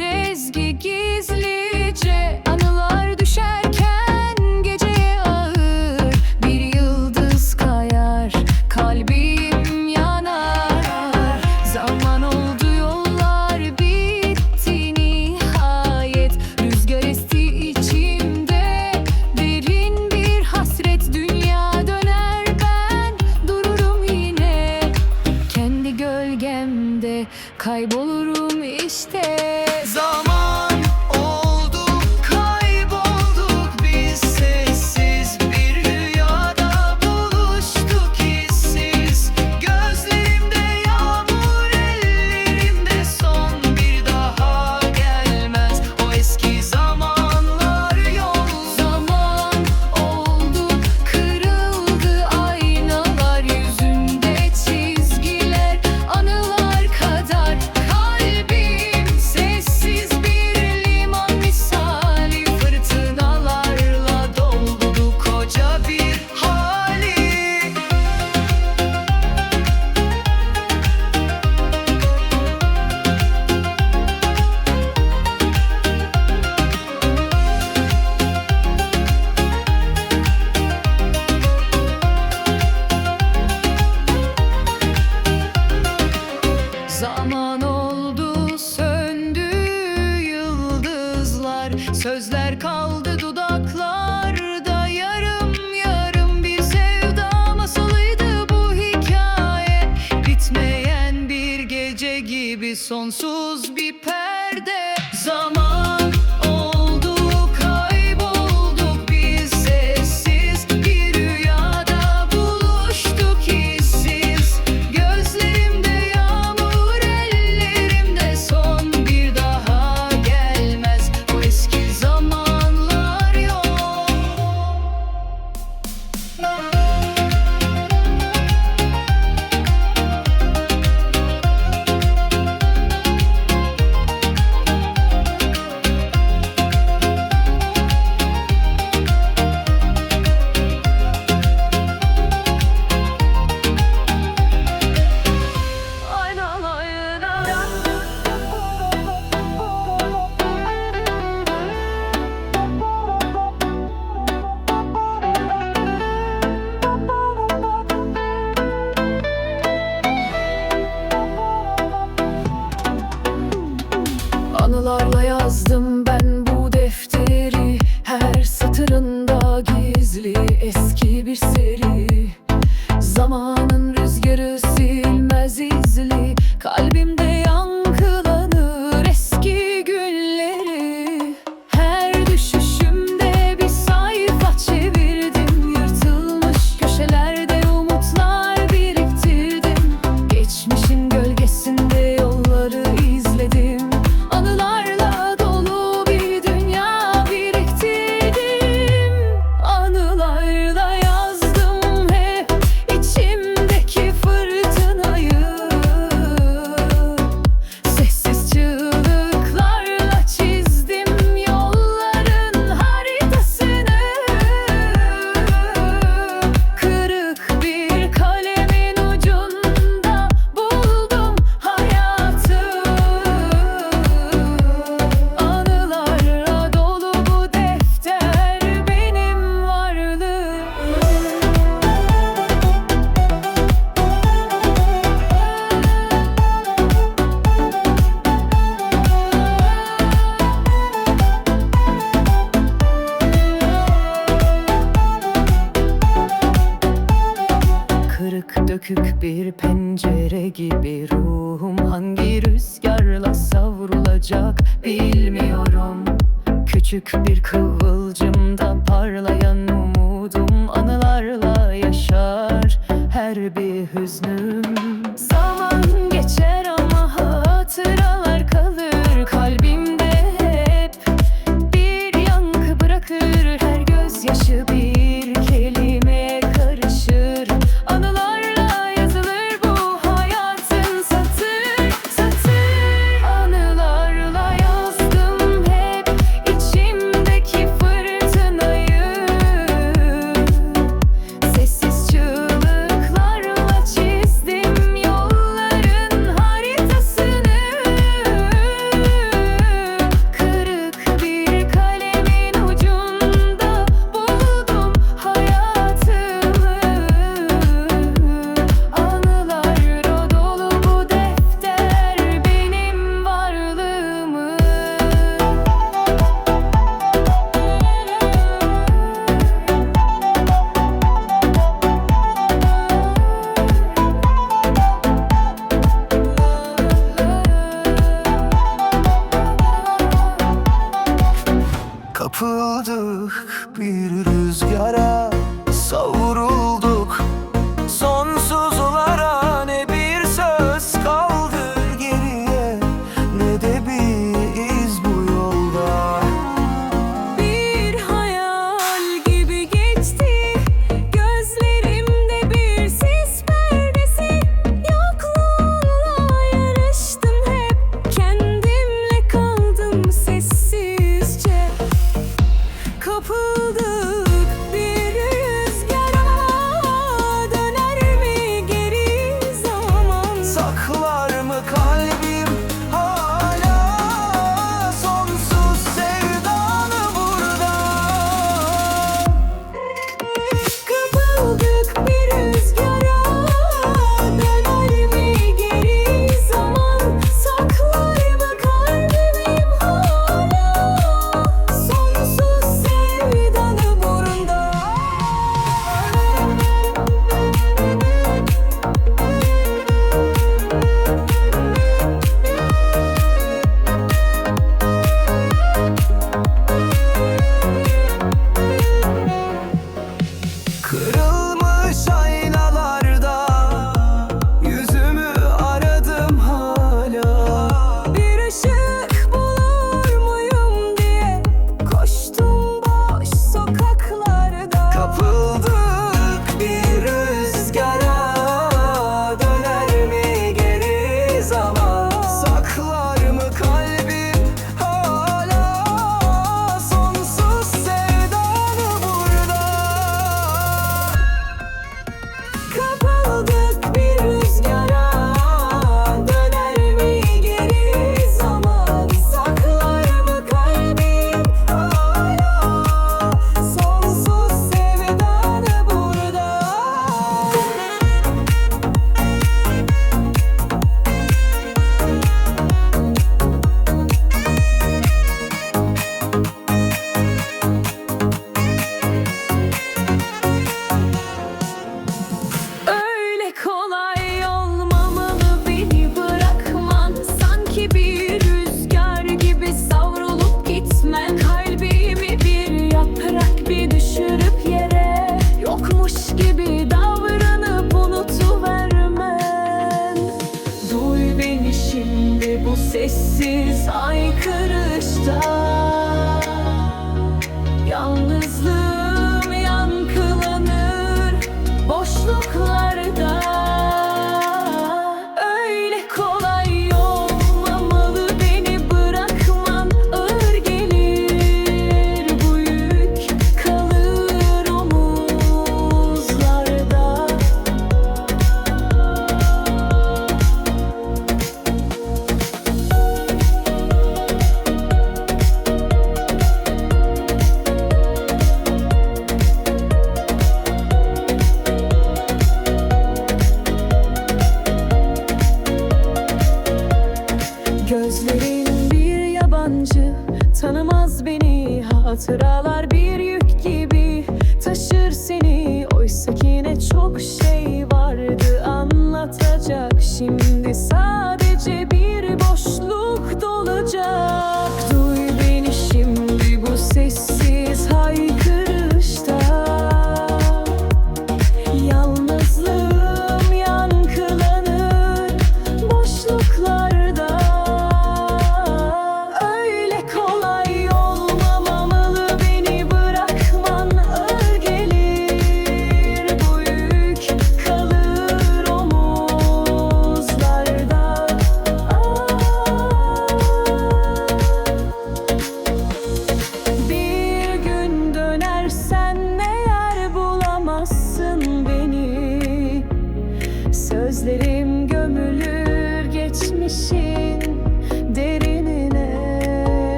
Rezgi gizli kaybolurum işte. Zaman pencere gibi ruhum. Hangi rüzgarla savrulacak bilmiyorum. Küçük bir kıvılcımda parlayan Bir rüzgara